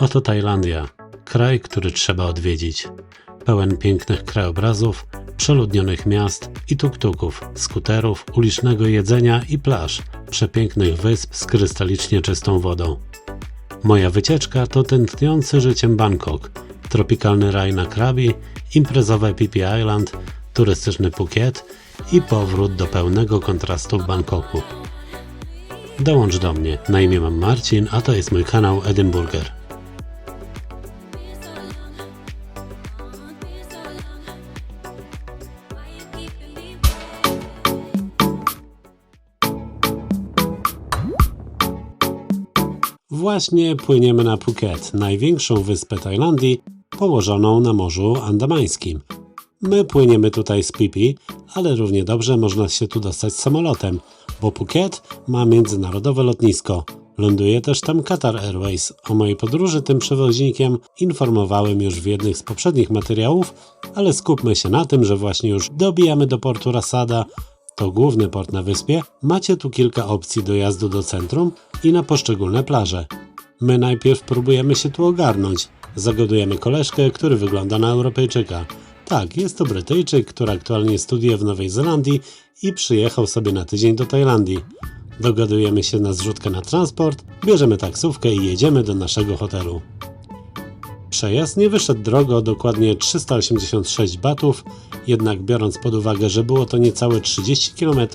Oto Tajlandia, kraj, który trzeba odwiedzić. Pełen pięknych krajobrazów, przeludnionych miast i tuk-tuków, skuterów, ulicznego jedzenia i plaż, przepięknych wysp z krystalicznie czystą wodą. Moja wycieczka to tętniący życiem Bangkok, tropikalny raj na Krabi, imprezowe Phi Island, turystyczny Phuket i powrót do pełnego kontrastu w Bangkoku. Dołącz do mnie. Na imię mam Marcin, a to jest mój kanał Edinburger. Właśnie płyniemy na Phuket, największą wyspę Tajlandii, położoną na Morzu Andamańskim. My płyniemy tutaj z Pipi, ale równie dobrze można się tu dostać samolotem, bo Phuket ma międzynarodowe lotnisko. Ląduje też tam Qatar Airways. O mojej podróży tym przewoźnikiem informowałem już w jednych z poprzednich materiałów, ale skupmy się na tym, że właśnie już dobijamy do portu Rasada. To główny port na wyspie. Macie tu kilka opcji dojazdu do centrum i na poszczególne plaże. My najpierw próbujemy się tu ogarnąć. Zagadujemy koleżkę, który wygląda na Europejczyka. Tak, jest to Brytyjczyk, który aktualnie studiuje w Nowej Zelandii i przyjechał sobie na tydzień do Tajlandii. Dogadujemy się na zrzutkę na transport, bierzemy taksówkę i jedziemy do naszego hotelu. Przejazd nie wyszedł drogo, dokładnie 386 batów, jednak biorąc pod uwagę, że było to niecałe 30 km,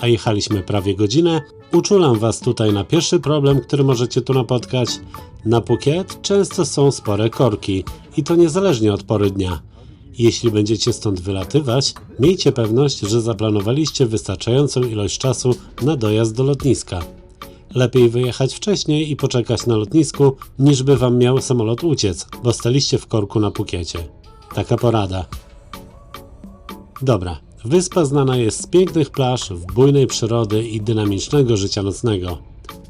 a jechaliśmy prawie godzinę, uczulam Was tutaj na pierwszy problem, który możecie tu napotkać. Na Phuket często są spore korki i to niezależnie od pory dnia. Jeśli będziecie stąd wylatywać, miejcie pewność, że zaplanowaliście wystarczającą ilość czasu na dojazd do lotniska. Lepiej wyjechać wcześniej i poczekać na lotnisku, niż by wam miał samolot uciec, bo staliście w korku na Pukiecie. Taka porada. Dobra, wyspa znana jest z pięknych plaż, w bujnej przyrody i dynamicznego życia nocnego.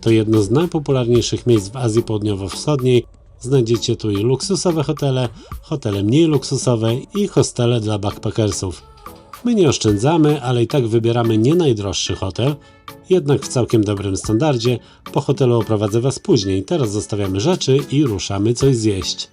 To jedno z najpopularniejszych miejsc w Azji Południowo-Wschodniej. Znajdziecie tu i luksusowe hotele, hotele mniej luksusowe i hostele dla backpackersów. My nie oszczędzamy, ale i tak wybieramy nie najdroższy hotel, jednak w całkiem dobrym standardzie. Po hotelu oprowadzę Was później. Teraz zostawiamy rzeczy i ruszamy coś zjeść.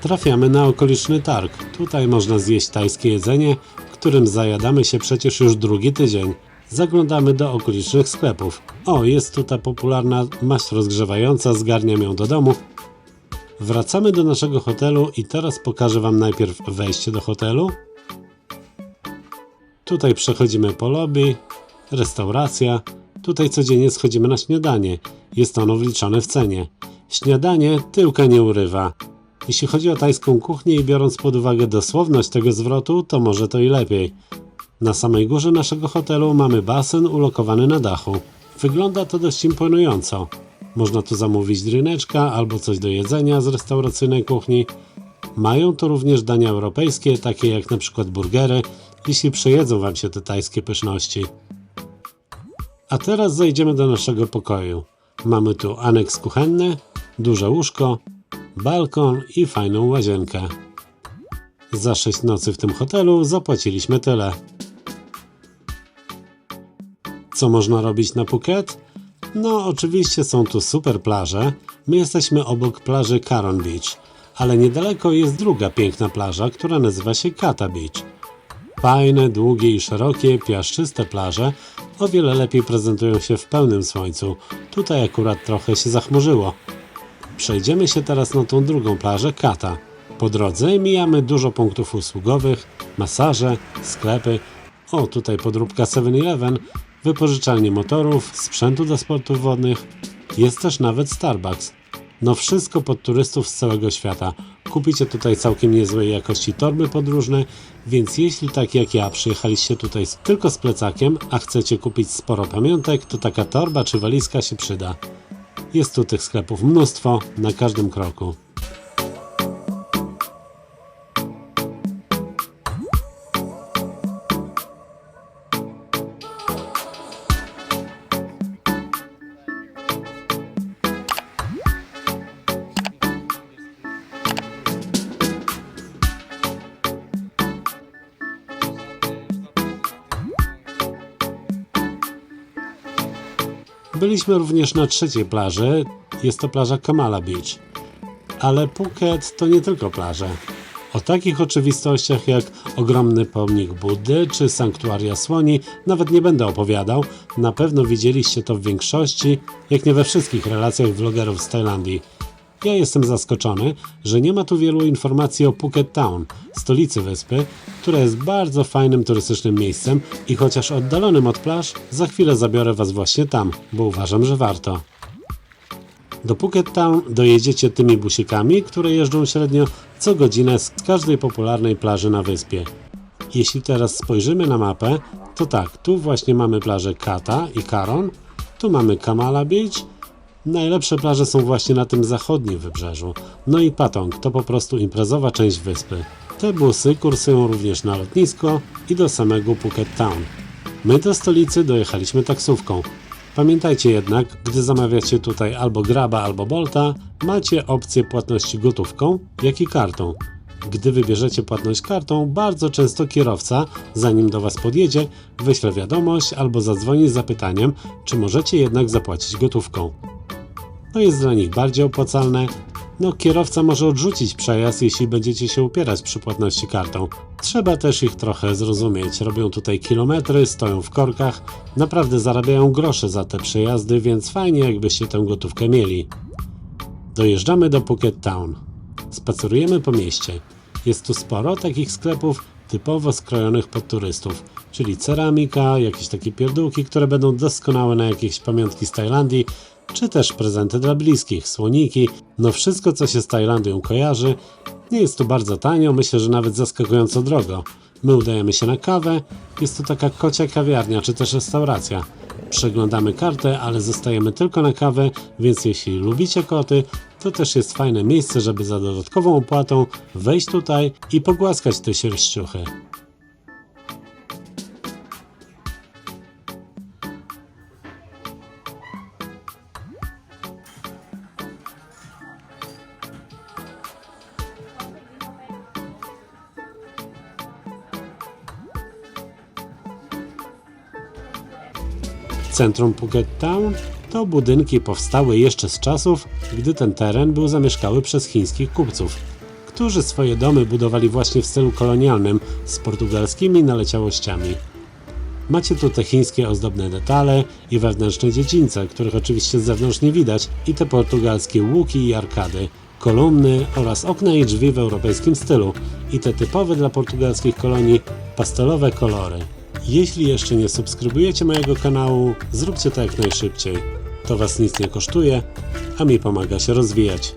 Trafiamy na okoliczny targ. Tutaj można zjeść tajskie jedzenie, którym zajadamy się przecież już drugi tydzień. Zaglądamy do okolicznych sklepów. O, jest tu ta popularna maść rozgrzewająca, zgarniam ją do domu. Wracamy do naszego hotelu i teraz pokażę Wam najpierw wejście do hotelu. Tutaj przechodzimy po lobby, restauracja. Tutaj codziennie schodzimy na śniadanie. Jest ono wliczone w cenie. Śniadanie tyłka nie urywa. Jeśli chodzi o tajską kuchnię i biorąc pod uwagę dosłowność tego zwrotu, to może to i lepiej. Na samej górze naszego hotelu mamy basen ulokowany na dachu. Wygląda to dość imponująco. Można tu zamówić drineczka albo coś do jedzenia z restauracyjnej kuchni. Mają tu również dania europejskie, takie jak na przykład burgery, jeśli przejedzą Wam się te tajskie pyszności. A teraz zejdziemy do naszego pokoju. Mamy tu aneks kuchenny, duże łóżko, balkon i fajną łazienkę. Za 6 nocy w tym hotelu zapłaciliśmy tyle. Co można robić na Phuket? No, oczywiście są tu super plaże. My jesteśmy obok plaży Caron Beach, ale niedaleko jest druga piękna plaża, która nazywa się Kata Beach. Fajne, długie i szerokie, piaszczyste plaże o wiele lepiej prezentują się w pełnym słońcu. Tutaj akurat trochę się zachmurzyło. Przejdziemy się teraz na tą drugą plażę Kata. Po drodze mijamy dużo punktów usługowych, masaże, sklepy. O, tutaj podróbka 7-Eleven, wypożyczalnie motorów, sprzętu do sportów wodnych. Jest też nawet Starbucks. No wszystko pod turystów z całego świata. Kupicie tutaj całkiem niezłej jakości torby podróżne, więc jeśli tak jak ja przyjechaliście tutaj tylko z plecakiem, a chcecie kupić sporo pamiątek, to taka torba czy walizka się przyda. Jest tu tych sklepów mnóstwo, na każdym kroku. Byliśmy również na trzeciej plaży, jest to plaża Kamala Beach. Ale Phuket to nie tylko plaże. O takich oczywistościach jak ogromny pomnik Buddy czy sanktuaria słoni nawet nie będę opowiadał. Na pewno widzieliście to w większości, jak nie we wszystkich relacjach vlogerów z Tajlandii. Ja jestem zaskoczony, że nie ma tu wielu informacji o Phuket Town, stolicy wyspy, która jest bardzo fajnym turystycznym miejscem i chociaż oddalonym od plaż, za chwilę zabiorę Was właśnie tam, bo uważam, że warto. Do Phuket Town dojedziecie tymi busikami, które jeżdżą średnio co godzinę z każdej popularnej plaży na wyspie. Jeśli teraz spojrzymy na mapę, to tak, tu właśnie mamy plażę Kata i Karon, tu mamy Kamala Beach, najlepsze plaże są właśnie na tym zachodnim wybrzeżu, no i Patong to po prostu imprezowa część wyspy. Te busy kursują również na lotnisko i do samego Phuket Town. My do stolicy dojechaliśmy taksówką. Pamiętajcie jednak, gdy zamawiacie tutaj albo Graba, albo Bolta, macie opcję płatności gotówką, jak i kartą. Gdy wybierzecie płatność kartą, bardzo często kierowca, zanim do Was podjedzie, wyśle wiadomość albo zadzwoni z zapytaniem, czy możecie jednak zapłacić gotówką. To jest dla nich bardziej opłacalne. No, kierowca może odrzucić przejazd, jeśli będziecie się upierać przy płatności kartą. Trzeba też ich trochę zrozumieć. Robią tutaj kilometry, stoją w korkach, naprawdę zarabiają grosze za te przejazdy, więc fajnie jakbyście tę gotówkę mieli. Dojeżdżamy do Phuket Town. Spacerujemy po mieście. Jest tu sporo takich sklepów typowo skrojonych pod turystów, czyli ceramika, jakieś takie pierdółki, które będą doskonałe na jakieś pamiątki z Tajlandii, czy też prezenty dla bliskich, słoniki, no wszystko co się z Tajlandią kojarzy. Nie jest tu bardzo tanio, myślę, że nawet zaskakująco drogo. My udajemy się na kawę, jest to taka kocia kawiarnia, czy też restauracja. Przeglądamy kartę, ale zostajemy tylko na kawę, więc jeśli lubicie koty, to też jest fajne miejsce, żeby za dodatkową opłatą wejść tutaj i pogłaskać te sierściuchy. Centrum Phuket Town to budynki powstałe jeszcze z czasów, gdy ten teren był zamieszkały przez chińskich kupców, którzy swoje domy budowali właśnie w stylu kolonialnym z portugalskimi naleciałościami. Macie tu te chińskie ozdobne detale i wewnętrzne dziedzińce, których oczywiście z zewnątrz nie widać, i te portugalskie łuki i arkady, kolumny oraz okna i drzwi w europejskim stylu i te typowe dla portugalskich kolonii pastelowe kolory. Jeśli jeszcze nie subskrybujecie mojego kanału, zróbcie to jak najszybciej. To Was nic nie kosztuje, a mi pomaga się rozwijać.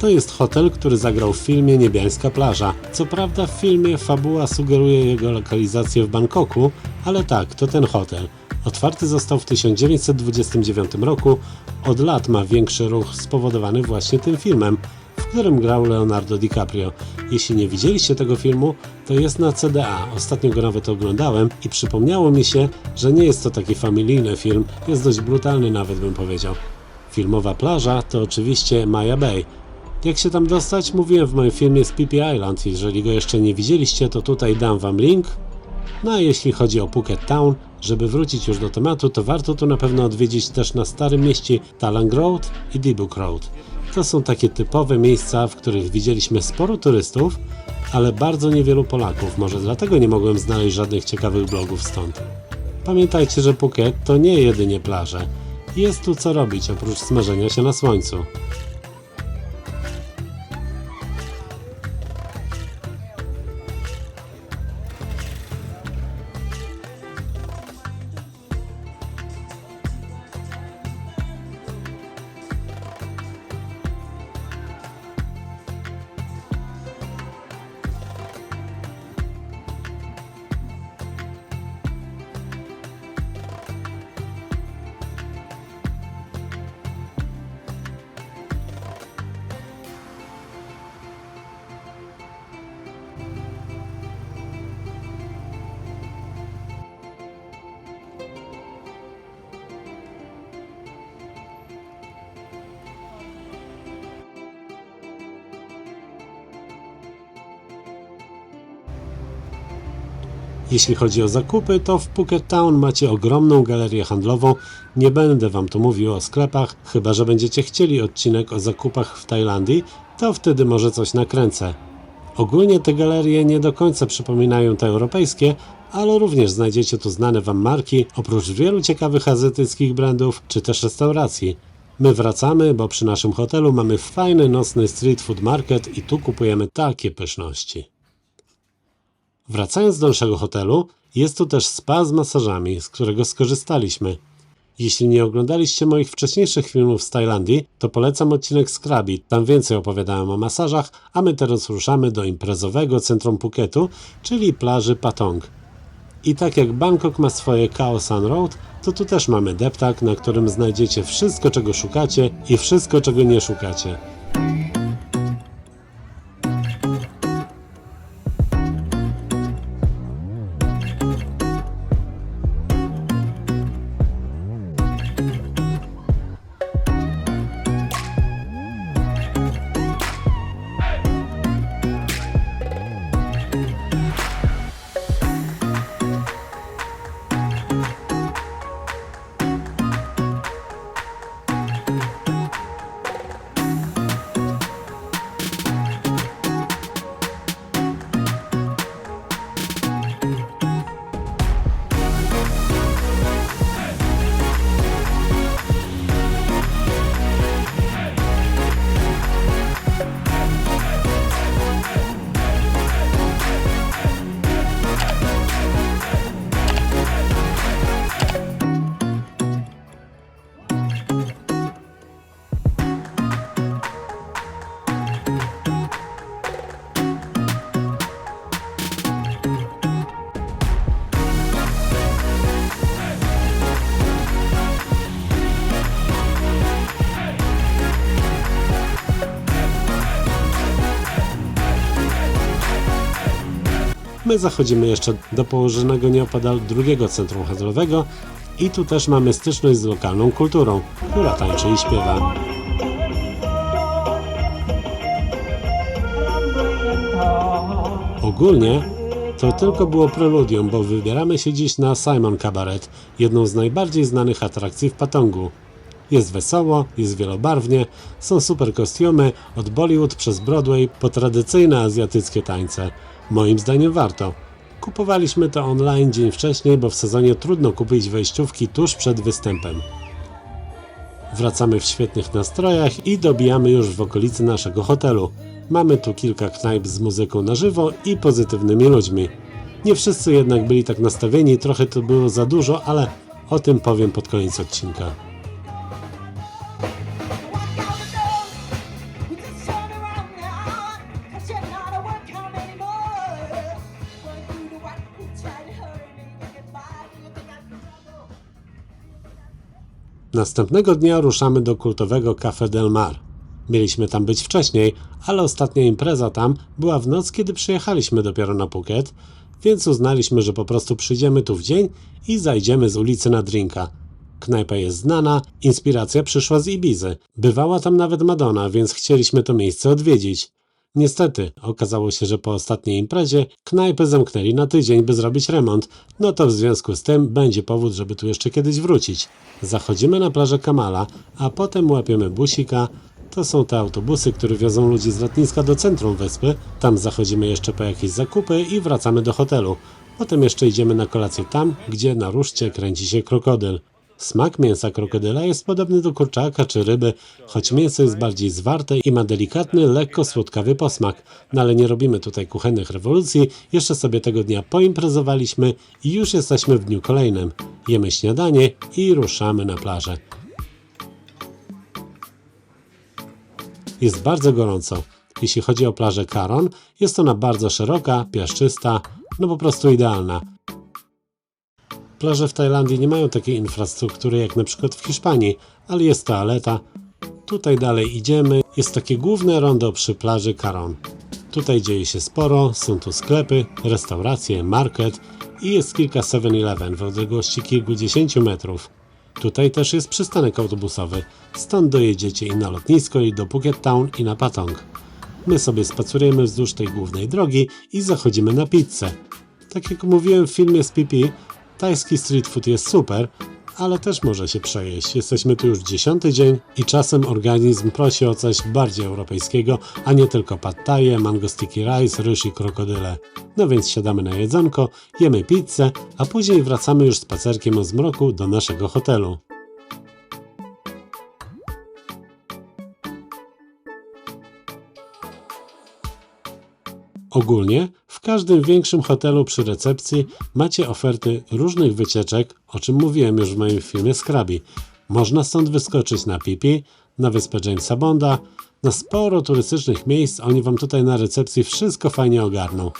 To jest hotel, który zagrał w filmie Niebiańska plaża. Co prawda w filmie fabuła sugeruje jego lokalizację w Bangkoku, ale tak, to ten hotel. Otwarty został w 1929 roku. Od lat ma większy ruch spowodowany właśnie tym filmem, w którym grał Leonardo DiCaprio. Jeśli nie widzieliście tego filmu, to jest na CDA. Ostatnio go nawet oglądałem i przypomniało mi się, że nie jest to taki familijny film, jest dość brutalny nawet bym powiedział. Filmowa plaża to oczywiście Maya Bay. Jak się tam dostać? Mówiłem w moim filmie z Pippi Island. Jeżeli go jeszcze nie widzieliście, to tutaj dam wam link. No a jeśli chodzi o Phuket Town, żeby wrócić już do tematu, to warto tu na pewno odwiedzić też na Starym Mieście Talang Road i Dibuk Road. To są takie typowe miejsca, w których widzieliśmy sporo turystów, ale bardzo niewielu Polaków. Może dlatego nie mogłem znaleźć żadnych ciekawych blogów stąd. Pamiętajcie, że Phuket to nie jedynie plaże. Jest tu co robić oprócz smażenia się na słońcu. Jeśli chodzi o zakupy, to w Phuket Town macie ogromną galerię handlową. Nie będę wam tu mówił o sklepach, chyba że będziecie chcieli odcinek o zakupach w Tajlandii, to wtedy może coś nakręcę. Ogólnie te galerie nie do końca przypominają te europejskie, ale również znajdziecie tu znane wam marki, oprócz wielu ciekawych azjatyckich brandów czy też restauracji. My wracamy, bo przy naszym hotelu mamy fajny nocny street food market i tu kupujemy takie pyszności. Wracając do naszego hotelu, jest tu też spa z masażami, z którego skorzystaliśmy. Jeśli nie oglądaliście moich wcześniejszych filmów z Tajlandii, to polecam odcinek z Krabi. Tam więcej opowiadałem o masażach, a my teraz ruszamy do imprezowego centrum Phuketu, czyli plaży Patong. I tak jak Bangkok ma swoje Khao San Road, to tu też mamy deptak, na którym znajdziecie wszystko, czego szukacie i wszystko, czego nie szukacie. My zachodzimy jeszcze do położonego nieopodal drugiego centrum handlowego i tu też mamy styczność z lokalną kulturą, która tańczy i śpiewa. Ogólnie to tylko było preludium, bo wybieramy się dziś na Simon Cabaret, jedną z najbardziej znanych atrakcji w Patongu. Jest wesoło, jest wielobarwnie, są super kostiumy, od Bollywood przez Broadway po tradycyjne azjatyckie tańce. Moim zdaniem warto. Kupowaliśmy to online dzień wcześniej, bo w sezonie trudno kupić wejściówki tuż przed występem. Wracamy w świetnych nastrojach i dobijamy już w okolicy naszego hotelu. Mamy tu kilka knajp z muzyką na żywo i pozytywnymi ludźmi. Nie wszyscy jednak byli tak nastawieni, trochę to było za dużo, ale o tym powiem pod koniec odcinka. Następnego dnia ruszamy do kultowego Café Del Mar. Mieliśmy tam być wcześniej, ale ostatnia impreza tam była w noc, kiedy przyjechaliśmy dopiero na Phuket, więc uznaliśmy, że po prostu przyjdziemy tu w dzień i zajdziemy z ulicy na drinka. Knajpa jest znana, inspiracja przyszła z Ibizy. Bywała tam nawet Madonna, więc chcieliśmy to miejsce odwiedzić. Niestety, okazało się, że po ostatniej imprezie knajpę zamknęli na tydzień, by zrobić remont, no to w związku z tym będzie powód, żeby tu jeszcze kiedyś wrócić. Zachodzimy na plażę Kamala, a potem łapiemy busika. To są te autobusy, które wiozą ludzi z lotniska do centrum wyspy. Tam zachodzimy jeszcze po jakieś zakupy i wracamy do hotelu. Potem jeszcze idziemy na kolację tam, gdzie na ruszcie kręci się krokodyl. Smak mięsa krokodyla jest podobny do kurczaka czy ryby, choć mięso jest bardziej zwarte i ma delikatny, lekko słodkawy posmak. No ale nie robimy tutaj kuchennych rewolucji, jeszcze sobie tego dnia poimprezowaliśmy i już jesteśmy w dniu kolejnym. Jemy śniadanie i ruszamy na plażę. Jest bardzo gorąco. Jeśli chodzi o plażę Caron, jest ona bardzo szeroka, piaszczysta, no po prostu idealna. Plaże w Tajlandii nie mają takiej infrastruktury jak na przykład w Hiszpanii, ale jest toaleta. Tutaj dalej idziemy, jest takie główne rondo przy plaży Caron. Tutaj dzieje się sporo, są tu sklepy, restauracje, market i jest kilka 7-Eleven w odległości kilkudziesięciu metrów. Tutaj też jest przystanek autobusowy, stąd dojedziecie i na lotnisko, i do Phuket Town, i na Patong. My sobie spacerujemy wzdłuż tej głównej drogi i zachodzimy na pizzę. Tak jak mówiłem w filmie z PP, tajski street food jest super, ale też może się przejeść. Jesteśmy tu już dziesiąty dzień i czasem organizm prosi o coś bardziej europejskiego, a nie tylko pad thai, mango sticky rice, ryż i krokodyle. No więc siadamy na jedzonko, jemy pizzę, a później wracamy już spacerkiem o zmroku do naszego hotelu. Ogólnie w każdym większym hotelu przy recepcji macie oferty różnych wycieczek, o czym mówiłem już w moim filmie Scrabi. Można stąd wyskoczyć na Pipi, na wyspę Jamesa Bonda, na sporo turystycznych miejsc, oni wam tutaj na recepcji wszystko fajnie ogarną.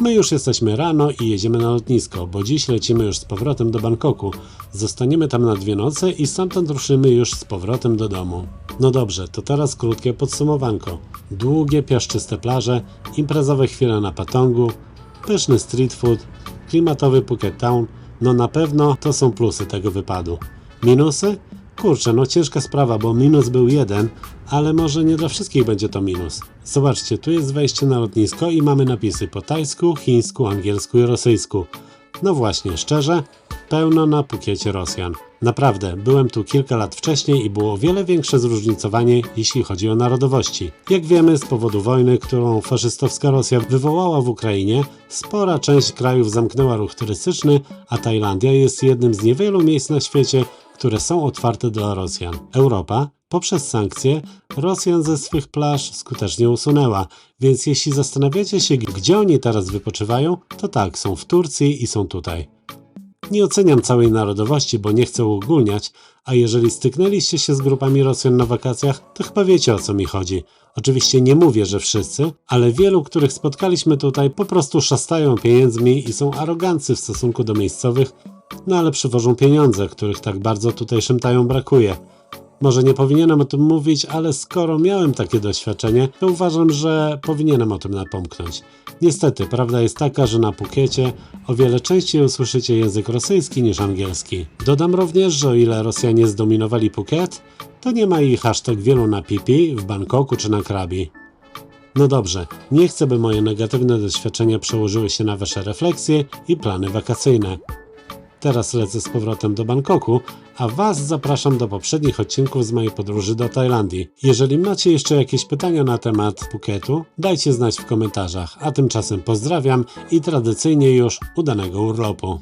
My już jesteśmy rano i jedziemy na lotnisko, bo dziś lecimy już z powrotem do Bangkoku. Zostaniemy tam na dwie noce i stamtąd ruszymy już z powrotem do domu. No dobrze, to teraz krótkie podsumowanko. Długie, piaszczyste plaże, imprezowe chwile na Patongu, pyszny street food, klimatowy Phuket Town, no na pewno to są plusy tego wypadu. Minusy? Kurczę, no ciężka sprawa, bo minus był jeden, ale może nie dla wszystkich będzie to minus. Zobaczcie, tu jest wejście na lotnisko i mamy napisy po tajsku, chińsku, angielsku i rosyjsku. No właśnie, szczerze, pełno na Pukiecie Rosjan. Naprawdę, byłem tu kilka lat wcześniej i było wiele większe zróżnicowanie, jeśli chodzi o narodowości. Jak wiemy, z powodu wojny, którą faszystowska Rosja wywołała w Ukrainie, spora część krajów zamknęła ruch turystyczny, a Tajlandia jest jednym z niewielu miejsc na świecie, które są otwarte dla Rosjan. Europa, poprzez sankcje, Rosjan ze swych plaż skutecznie usunęła, więc jeśli zastanawiacie się, gdzie oni teraz wypoczywają, to tak, są w Turcji i są tutaj. Nie oceniam całej narodowości, bo nie chcę uogólniać, a jeżeli styknęliście się z grupami Rosjan na wakacjach, to chyba wiecie o co mi chodzi. Oczywiście nie mówię, że wszyscy, ale wielu, których spotkaliśmy tutaj, po prostu szastają pieniędzmi i są arogancy w stosunku do miejscowych, no ale przywożą pieniądze, których tak bardzo tutejszym tajom brakuje. Może nie powinienem o tym mówić, ale skoro miałem takie doświadczenie, to uważam, że powinienem o tym napomknąć. Niestety, prawda jest taka, że na Pukiecie o wiele częściej usłyszycie język rosyjski niż angielski. Dodam również, że o ile Rosjanie zdominowali Phuket, to nie ma ich aż tak wielu na Pipi, w Bangkoku czy na Krabi. No dobrze, nie chcę, by moje negatywne doświadczenia przełożyły się na wasze refleksje i plany wakacyjne. Teraz lecę z powrotem do Bangkoku, a Was zapraszam do poprzednich odcinków z mojej podróży do Tajlandii. Jeżeli macie jeszcze jakieś pytania na temat Phuketu, dajcie znać w komentarzach, a tymczasem pozdrawiam i tradycyjnie już udanego urlopu.